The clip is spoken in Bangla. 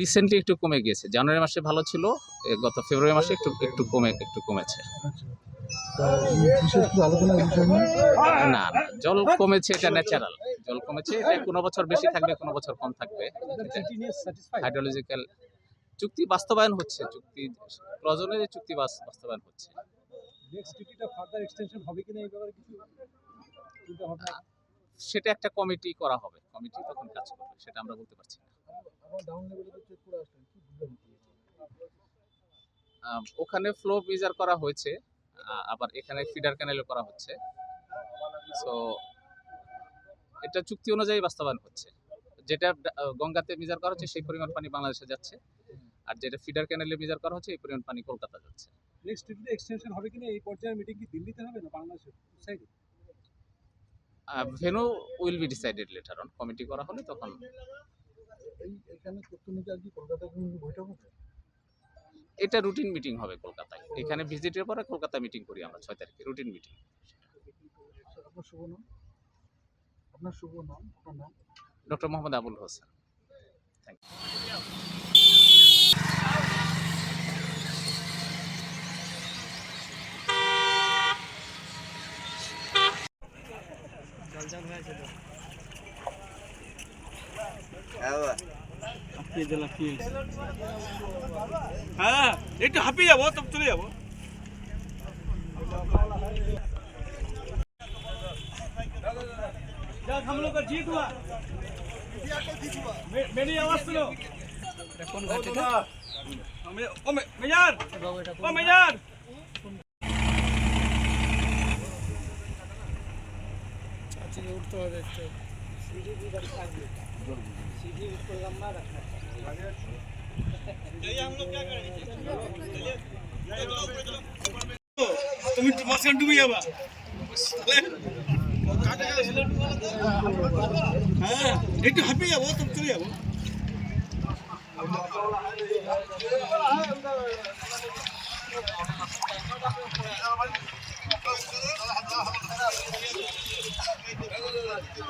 রিসেন্টলি একটু কমে গিয়েছে। জানুয়ারি মাসে ভালো ছিল গত ফেব্রুয়ারি মাসে একটু একটু কমে, একটু কমেছে। না জল কমেছে, এটা ন্যাচারাল জল কমেছে, এটা কোনো বছর বেশি থাকবে, কোনো বছর কম থাকবে। হাইড্রোলজিক্যাল চুক্তি বাস্তবায়ন হচ্ছে, চুক্তি, প্রয়োজনে চুক্তি বাস্তবায়ন হচ্ছে। সেটা একটা কমিটি করা হবে, কমিটি তখন কাজ করবে, সেটা আমরা বলতে পারছি না। ওখানে ফ্লো মেজার করা হয়েছে আবার এখানে ফিডার ক্যানেলও করা হচ্ছে। সো এটা চুক্তি অনুযায়ী বাস্তবায়ন হচ্ছে। যেটা গঙ্গাতে মেজার করা হচ্ছে সেই পরিমাণ পানি বাংলাদেশে যাচ্ছে। আর যেটা ফিডার ক্যানেলে মেজার করা হচ্ছে এই পরিমাণ পানি কলকাতা যাচ্ছে। নেক্সট ডিটিটা এক্সটেনশন হবে কিনা এই পর্যায়ে মিটিং কি দিল্লিতে হবে না বাংলাদেশের সাইডে venue will be decided later on committee করা হলে তখন এই এখানে তথ্য নিতে আর কি কলকাতায় কোনো বৈঠক হবে এটা রুটিন মিটিং হবে কলকাতায়। এখানে ভিজিটের পরে কলকাতা মিটিং করি আমরা ছয় তারিখে রুটিন মিটিং স্যার, আপনার শুভ নাম? আপনার শুভ নাম আপনার নাম? Doctor Mohammad Abul Hossain. Thank you হ্যাঁ একটু হাঁপিয়ে যাবো তবে চলে যাবো यार हम लोग का जीत हुआ मे- मेरी आवाज सुनो हमें- ओ मे- मेजर ओ मेजर তুমি মাঝখানে ডুবে যাবা হ্যাঁ একটু হাঁপিয়ে যাবো তবে চলে যাবো यार,